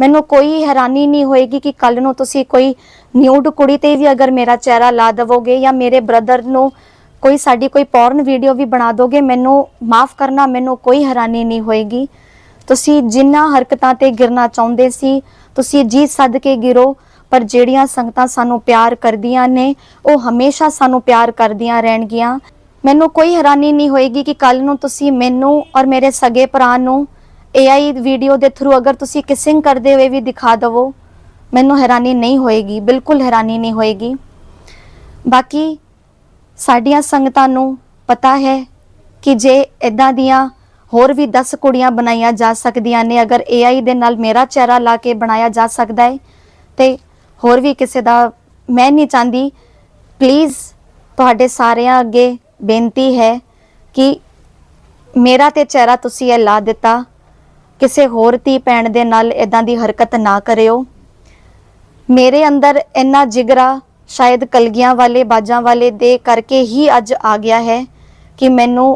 ਮੈਨੂੰ ਕੋਈ ਹੈਰਾਨੀ ਨਹੀਂ ਹੋਏਗੀ ਕਿ ਕੱਲ ਨੂੰ ਤੁਸੀਂ ਕੋਈ ਨਿਊਡ ਕੁੜੀ ਤੇ ਵੀ ਅਗਰ ਮੇਰਾ ਚਿਹਰਾ ਲਾ ਦਵੋਗੇ ਜਾਂ ਮੇਰੇ ਬ੍ਰਦਰ ਨੂੰ ਕੋਈ ਸਾਡੀ ਕੋਈ ਪੌਰਨ ਵੀਡੀਓ ਵੀ ਬਣਾ ਦੋਗੇ, ਮੈਨੂੰ ਮਾਫ ਕਰਨਾ, ਮੈਨੂੰ ਕੋਈ ਹੈਰਾਨੀ ਨਹੀਂ ਹੋਏਗੀ। ਤੁਸੀਂ ਜਿੰਨਾ ਹਰਕਤਾਂ ਤੇ ਗਿਰਨਾ ਚਾਹੁੰਦੇ ਸੀ, ਤੁਸੀਂ ਜੀ ਸੱਦ ਕੇ ਗਿਰੋ, ਪਰ ਜਿਹੜੀਆਂ ਸੰਗਤਾਂ ਸਾਨੂੰ ਪਿਆਰ ਕਰਦੀਆਂ ਨੇ, ਉਹ ਹਮੇਸ਼ਾ ਸਾਨੂੰ ਪਿਆਰ ਕਰਦੀਆਂ ਰਹਿਣਗੀਆਂ। ਮੈਨੂੰ ਕੋਈ ਹੈਰਾਨੀ ਨਹੀਂ ਹੋਏਗੀ ਕਿ ਕੱਲ ਨੂੰ ਤੁਸੀਂ ਮੈਨੂੰ ਔਰ ਮੇਰੇ ਸਗੇ ਭਰਾ ਨੂੰ AI ਵੀਡੀਓ ਦੇ ਥਰੂ ਅਗਰ ਤੁਸੀਂ ਕਿਸਿੰਗ ਕਰਦੇ ਹੋਏ ਵੀ ਦਿਖਾ ਦਵੋ, ਮੈਨੂੰ ਹੈਰਾਨੀ ਨਹੀਂ ਹੋਏਗੀ, ਬਿਲਕੁਲ ਹੈਰਾਨੀ ਨਹੀਂ ਹੋਏਗੀ। ਬਾਕੀ ਸਾਡੀਆਂ ਸੰਗਤਾਂ ਨੂੰ ਪਤਾ ਹੈ ਕਿ ਜੇ ਇਦਾਂ ਦੀਆਂ ਹੋਰ ਵੀ 10 ਕੁੜੀਆਂ ਬਣਾਈਆਂ ਜਾ ਸਕਦੀਆਂ ਨੇ, ਅਗਰ AI ਦੇ ਨਾਲ ਮੇਰਾ ਚਿਹਰਾ ਲਾ ਕੇ ਬਣਾਇਆ ਜਾ ਸਕਦਾ ਹੈ, ਤੇ ਹੋਰ ਵੀ ਕਿਸੇ ਦਾ ਮੈਂ ਨਹੀਂ ਚਾਹੁੰਦੀ ਪਲੀਜ਼ ਤੁਹਾਡੇ ਸਾਰਿਆਂ ਅੱਗੇ ਬੇਨਤੀ ਹੈ ਕਿ ਮੇਰਾ ਤੇ ਚਿਹਰਾ ਤੁਸੀਂ ਇਹ ਲਾ ਦਿੱਤਾ। ਕਿਸੇ ਹੋਰ ਧੀ ਭੈਣ ਦੇ ਨਾਲ ਇਦਾਂ ਦੀ ਹਰਕਤ ਨਾ ਕਰਿਓ। ਮੇਰੇ ਅੰਦਰ ਇੰਨਾ ਜਿਗਰਾ ਸ਼ਾਇਦ ਕਲਗੀਆਂ ਵਾਲੇ ਬਾਜਾਂ ਵਾਲੇ ਦੇ ਕਰਕੇ ਹੀ ਅੱਜ ਆ ਗਿਆ ਹੈ ਕਿ ਮੈਨੂੰ